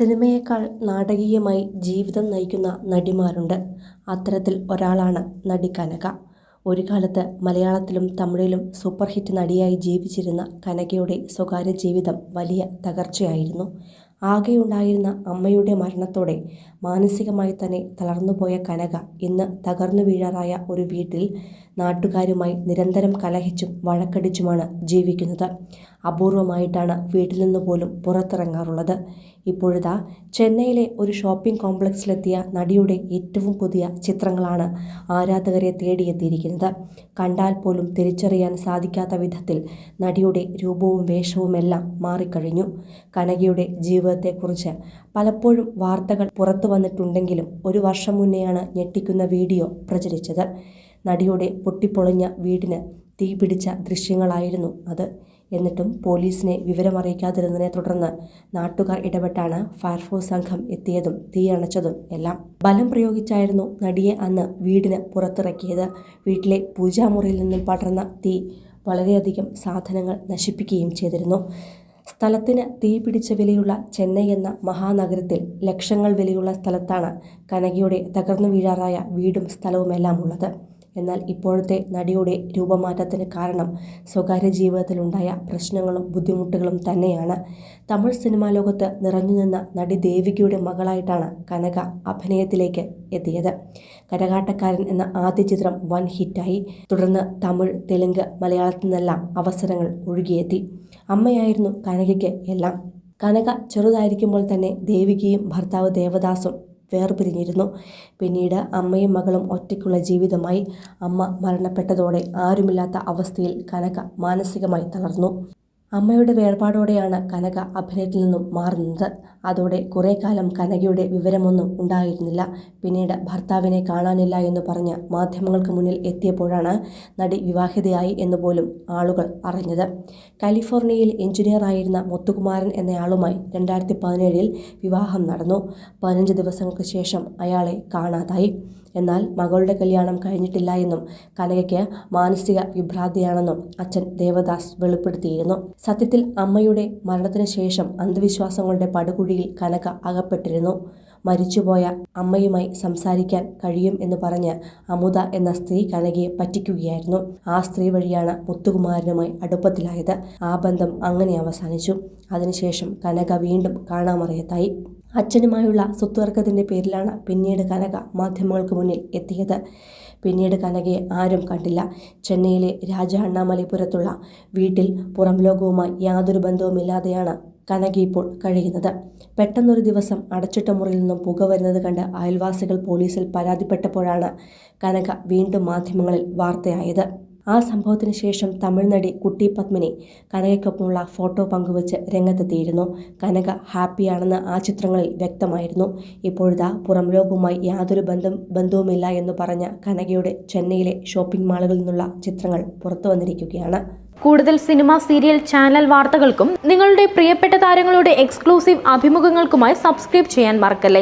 സിനിമയേക്കാൾ നാടകീയമായി ജീവിതം നയിക്കുന്ന നടിമാരുണ്ട്. അത്തരത്തിൽ ഒരാളാണ് നടി കനക. ഒരു കാലത്ത് മലയാളത്തിലും തമിഴിലും സൂപ്പർ ഹിറ്റ് നടിയായി ജീവിച്ചിരുന്ന കനകയുടെ സ്വകാര്യ ജീവിതം വലിയ തകർച്ചയായിരുന്നു. ആകെയുണ്ടായിരുന്ന അമ്മയുടെ മരണത്തോടെ മാനസികമായി തന്നെ തളർന്നുപോയ കനക ഇന്ന് തകർന്നു വീഴാറായ ഒരു വീട്ടിൽ നാട്ടുകാരുമായി നിരന്തരം കലഹിച്ചും വഴക്കടിച്ചുമാണ് ജീവിക്കുന്നത്. അപൂർവമായിട്ടാണ് വീട്ടിൽ നിന്ന് പോലും പുറത്തിറങ്ങാറുള്ളത്. ഇപ്പോഴിതാ ചെന്നൈയിലെ ഒരു ഷോപ്പിംഗ് കോംപ്ലക്സിലെത്തിയ നടിയുടെ ഏറ്റവും പുതിയ ചിത്രങ്ങളാണ് ആരാധകരെ തേടിയെത്തിയിരിക്കുന്നത്. കണ്ടാൽ പോലും തിരിച്ചറിയാൻ സാധിക്കാത്ത വിധത്തിൽ നടിയുടെ രൂപവും വേഷവുമെല്ലാം മാറിക്കഴിഞ്ഞു. കനകയുടെ ജീവിതത്തെക്കുറിച്ച് പലപ്പോഴും വാർത്തകൾ പുറത്തു വന്നിട്ടുണ്ടെങ്കിലും ഒരു വർഷം മുന്നെയാണ് ഞെട്ടിക്കുന്ന വീഡിയോ പ്രചരിച്ചത്. നടിയുടെ പൊട്ടിപ്പൊളിഞ്ഞ വീടിന് തീപിടിച്ച ദൃശ്യങ്ങളായിരുന്നു അത്. എന്നിട്ടും പോലീസിനെ വിവരമറിയിക്കാതിരുന്നതിനെ തുടർന്ന് നാട്ടുകാർ ഇടപെട്ടാണ് ഫയർഫോഴ്സ് സംഘം എത്തിയതും തീയണച്ചതും എല്ലാം. ബലം പ്രയോഗിച്ചായിരുന്നു നടിയെ അന്ന് വീടിന് പുറത്തിറക്കിയത്. വീട്ടിലെ പൂജാമുറിയിൽ നിന്നും പടർന്ന തീ വളരെയധികം സാധനങ്ങൾ നശിപ്പിക്കുകയും ചെയ്തിരുന്നു. സ്ഥലത്തിന് തീ പിടിച്ച വിലയുള്ള ചെന്നൈ എന്ന മഹാനഗരത്തിൽ ലക്ഷങ്ങൾ വിലയുള്ള സ്ഥലത്താണ് കനകയുടെ തകർന്നു വീഴാറായ വീടും സ്ഥലവുമെല്ലാം ഉള്ളത്. എന്നാൽ ഇപ്പോഴത്തെ നടിയുടെ രൂപമാറ്റത്തിന് കാരണം സ്വകാര്യ ജീവിതത്തിലുണ്ടായ പ്രശ്നങ്ങളും ബുദ്ധിമുട്ടുകളും തന്നെയാണ്. തമിഴ് സിനിമാ ലോകത്ത് നിറഞ്ഞു നിന്ന നടി ദേവികയുടെ മകളായിട്ടാണ് കനക അഭിനയത്തിലേക്ക് എത്തിയത്. കരകാട്ടക്കാരൻ എന്ന ആദ്യ ചിത്രം വൻ ഹിറ്റായി. തുടർന്ന് തമിഴ് തെലുങ്ക് മലയാളത്തിൽ നിന്നെല്ലാം അവസരങ്ങൾ ഒഴുകിയെത്തി. അമ്മയായിരുന്നു കനകയ്ക്ക് എല്ലാം. കനക ചെറുതായിരിക്കുമ്പോൾ തന്നെ ദേവികയും ഭർത്താവ് ദേവദാസും വേർപിരിഞ്ഞിരുന്നു. പിന്നീട് അമ്മയും മകളും ഒറ്റയ്ക്കുള്ള ജീവിതമായി അമ്മ മരണപ്പെട്ടതോടെ ആരുമില്ലാത്ത അവസ്ഥയിൽ കനക മാനസികമായി തളർന്നു. അമ്മയുടെ വേർപാടോടെയാണ് കനക അഭിനയത്തിൽ നിന്നും മാറുന്നത്. അതോടെ കുറേ കാലം കനകയുടെ വിവരമൊന്നും ഉണ്ടായിരുന്നില്ല. പിന്നീട് ഭർത്താവിനെ കാണാനില്ല എന്ന് പറഞ്ഞ് മാധ്യമങ്ങൾക്ക് മുന്നിൽ എത്തിയപ്പോഴാണ് നടി വിവാഹിതയായി എന്ന് പോലും ആളുകൾ അറിഞ്ഞത്. കാലിഫോർണിയയിൽ എഞ്ചിനീയറായിരുന്ന മുത്തുകുമാരൻ എന്നയാളുമായി രണ്ടായിരത്തി പതിനേഴിൽ വിവാഹം നടന്നു. പതിനഞ്ച് ദിവസങ്ങൾക്ക് ശേഷം അയാളെ കാണാതായി. എന്നാൽ മകളുടെ കല്യാണം കഴിഞ്ഞിട്ടില്ല എന്നും കനകയ്ക്ക് മാനസിക വിഭ്രാന്തിയാണെന്നും അച്ഛൻ ദേവദാസ് വെളിപ്പെടുത്തിയിരുന്നു. സത്യത്തിൽ അമ്മയുടെ മരണത്തിന് ശേഷം അന്ധവിശ്വാസങ്ങളുടെ പടുകുഴിയിൽ കനക അകപ്പെട്ടിരുന്നു. മരിച്ചുപോയ അമ്മയുമായി സംസാരിക്കാൻ കഴിയും എന്ന് പറഞ്ഞ് അമുത എന്ന സ്ത്രീ കനകയെ പറ്റിക്കുകയായിരുന്നു. ആ സ്ത്രീ വഴിയാണ് മുത്തുകുമാരനുമായി അടുപ്പത്തിലായത്. ആ ബന്ധം അങ്ങനെ അവസാനിച്ചു. അതിനുശേഷം കനക വീണ്ടും കാണാമറിയത്തായി. അച്ഛനുമായുള്ള സ്വത്തുവർക്കത്തിന്റെ പേരിലാണ് പിന്നീട് കനക മാധ്യമങ്ങൾക്ക് മുന്നിൽ എത്തിയത്. പിന്നീട് കനകയെ ആരും കണ്ടില്ല. ചെന്നൈയിലെ രാജ അണ്ണാമലൈപുരത്തുള്ള വീട്ടിൽ പുറം ലോകവുമായി യാതൊരു ബന്ധവുമില്ലാതെയാണ് കനക ഇപ്പോൾ കഴിയുന്നത്. പെട്ടെന്നൊരു ദിവസം അടച്ചിട്ട മുറിയിൽ നിന്നും പുക വരുന്നത് കണ്ട് അയൽവാസികൾ പോലീസിൽ പരാതിപ്പെട്ടപ്പോഴാണ് കനക വീണ്ടും മാധ്യമങ്ങളിൽ വാർത്തയായത്. ആ സംഭവത്തിന് ശേഷം തമിഴ് നടി കുട്ടി പത്മിനി കനകയ്ക്കൊപ്പമുള്ള ഫോട്ടോ പങ്കുവച്ച് രംഗത്തെത്തിയിരുന്നു. കനക ഹാപ്പിയാണെന്ന് ആ ചിത്രങ്ങളിൽ വ്യക്തമായിരുന്നു. ഇപ്പോഴിതാ പുറം ലോകവുമായി യാതൊരു ബന്ധം ബന്ധവുമില്ല എന്ന് പറഞ്ഞ കനകയുടെ ചെന്നൈയിലെ ഷോപ്പിംഗ് മാളുകളിൽ നിന്നുള്ള ചിത്രങ്ങൾ പുറത്തു വന്നിരിക്കുകയാണ്. കൂടുതൽ സിനിമ സീരിയൽ ചാനൽ വാർത്തകൾക്കും നിങ്ങളുടെ പ്രിയപ്പെട്ട താരങ്ങളുടെ എക്സ്ക്ലൂസീവ് അഭിമുഖങ്ങൾക്കുമായി സബ്സ്ക്രൈബ് ചെയ്യാൻ മറക്കല്ലേ?